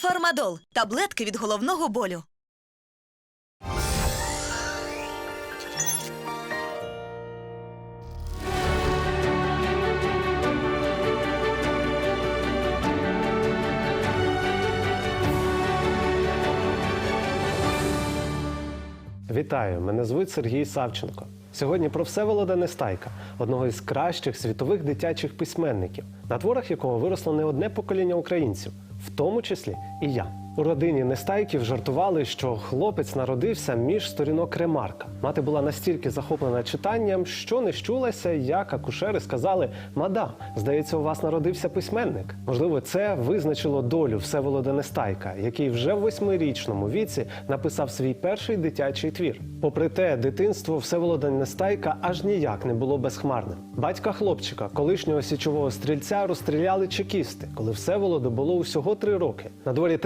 Фармадол таблетки від головного болю. Вітаю, мене звуть Сергій Савченко. Сьогодні про Всеволода Нестайка, одного із кращих світових дитячих письменників, на творах якого виросло не одне покоління українців, в тому числі і я. У родині Нестайків жартували, що хлопець народився між сторінок Ремарка. Мати була настільки захоплена читанням, що не щулася, як акушери сказали: Мадам, здається, у вас народився письменник. Можливо, це визначило долю Всеволода Нестайка, який вже в восьмирічному віці написав свій перший дитячий твір. Попри те, дитинство Всеволода Нестайка аж ніяк не було безхмарним. Батька хлопчика, колишнього січового стрільця, розстріляли чекісти, коли Всеволоду було усього три роки. На дворі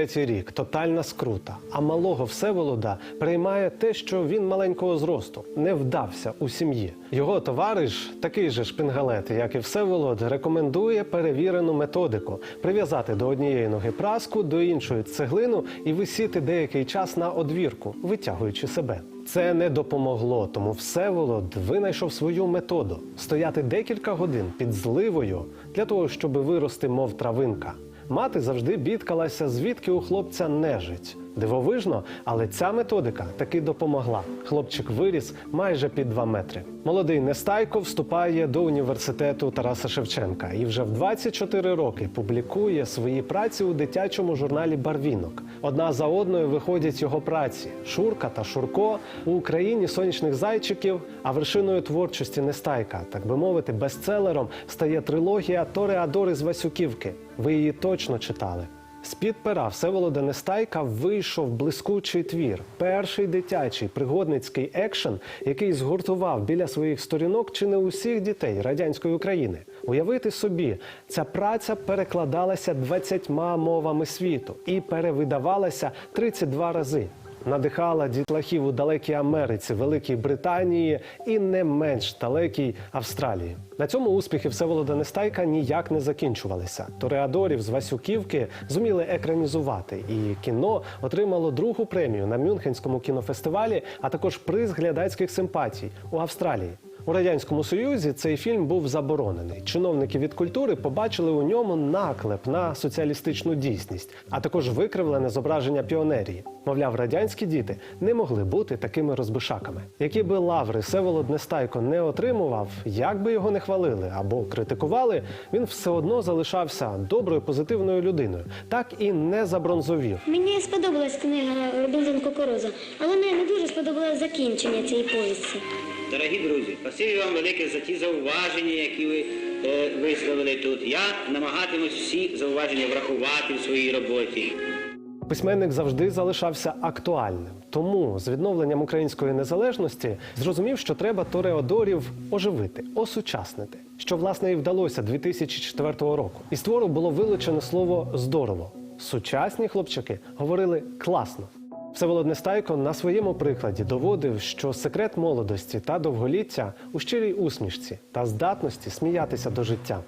33-й рік, тотальна скрута. А малого Всеволода приймає те, що він маленького зросту, не вдався у сім'ї. Його товариш, такий же шпингалет, як і Всеволод, рекомендує перевірену методику прив'язати до однієї ноги праску, до іншої цеглину і висіти деякий час на одвірку, витягуючи себе. Це не допомогло, тому Всеволод винайшов свою методу стояти декілька годин під зливою для того, щоб вирости, мов травинка. Мати завжди бідкалася, звідки у хлопця нежить. Дивовижно, але ця методика таки допомогла. Хлопчик виріс майже під 2 метри. Молодий Нестайко вступає до університету Тараса Шевченка і вже в 24 роки публікує свої праці у дитячому журналі Барвінок. Одна за одною виходять його праці Шурка та Шурко у Україні сонячних зайчиків. А вершиною творчості Нестайка, так би мовити, бестселером стає трилогія Тореадори з Васюківки. Ви її точно читали. З-під пера Всеволода Нестайка вийшов блискучий твір, перший дитячий пригодницький екшен, який згуртував біля своїх сторінок чи не усіх дітей радянської України. Уявити собі, ця праця перекладалася 20 мовами світу і перевидавалася 32 рази. Надихала дітлахів у далекій Америці, Великій Британії і не менш далекій Австралії. На цьому успіхи Всеволода Нестайка ніяк не закінчувалися. Тореадорів з Васюківки зуміли екранізувати, і кіно отримало другу премію на Мюнхенському кінофестивалі, а також приз глядацьких симпатій у Австралії. У радянському союзі цей фільм був заборонений. Чиновники від культури побачили у ньому наклеп на соціалістичну дійсність, а також викривлене зображення піонерії. Мовляв, радянські діти не могли бути такими розбишаками. Які би лаври Всеволод Нестайко не отримував, як би його не хвалили або критикували, він все одно залишався доброю позитивною людиною, так і не забронзовів. Мені сподобалась книга Робінзон Кукуруза, але мені не дуже сподобалось закінчення цієї повісті. Дорогі друзі, спасибі вам велике за ті зауваження, які ви е, висловили тут. Я намагатимусь всі зауваження врахувати в своїй роботі. Письменник завжди залишався актуальним. Тому з відновленням української незалежності зрозумів, що треба тореодорів оживити, осучаснити, що власне і вдалося 2004 року. Із твору було вилучено слово здорово. Сучасні хлопчаки говорили класно. Всеволод Нестайко на своєму прикладі доводив, що секрет молодості та довголіття у щирій усмішці та здатності сміятися до життя.